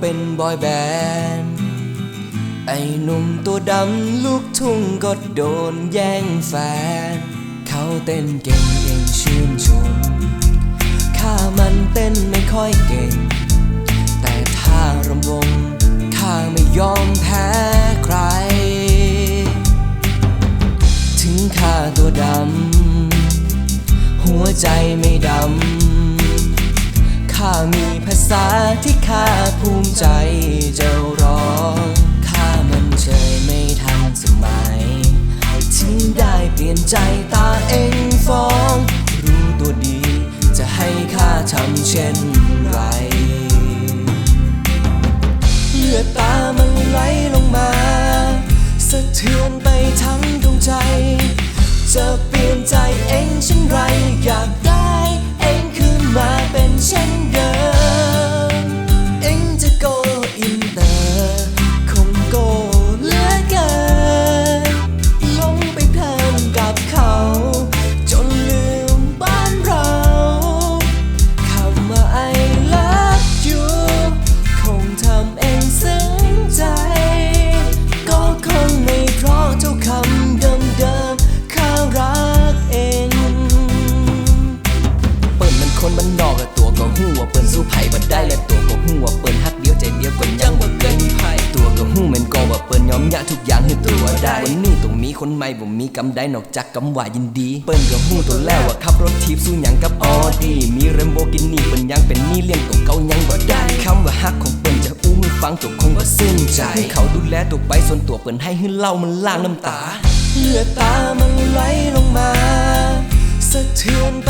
เป็นบอยแบนด์ไอ้หนุ่มตัวดำลูกทุ่งก็โดนแย่งแฟน เขาเต้นเก่งเองชื่นชม ข้ามันเต้นไม่ค่อยเก่ง แต่ถ้ารำวงข้าไม่ยอมแพ้ใคร ถึงข้าตัวดำ หัวใจไม่ดำ ข้ามีภาษาที่ข้าภูมิใจจะร้องข้ามันเฉยไม่ทันสมัยถึงได้เปลี่ยนใจตาเองฟ้อง รู้ตัวดี จะให้ข้าทำเช่นไรเลือดตามันไหลลงมาสะเทือนไปทั้งดวงใจ จะเปลี่ยนใจเองเช่นไรอยาก มันนนอกและตัวก็หู้ว่าเปิ้นสู้ไผ่บ่ได้และตัวก็หู้ว่าเปิ้นฮักเดียวใจเดียวก็ยังบ่เคยมีไผ่ตัวก็หู้แม่นก็ว่าเปิ้นยอมยะทุกอย่างให้ตัวได้วันนี้ต้องมีคนใหม่บ่มีกำใดนอกจากกำว่ายินดี เปิ้นก็หู้ตัวแล้วว่าขับรถทีบสู้หยังกับออดีมีเรมโบกินี่เปิ้นยังเป็นนี้เลี้ยงตัวเก่ายังบ่ได้คำว่าฮักของเปิ้นจะอู้ให้ฟังจบคงบ่ซึ้งใจให้เขาดูแลตัวไปส่วนตัวเปิ้นให้ให้เล่ามันล้างน้ำตาเลือดตามันไหลลงมาสะเทือนไป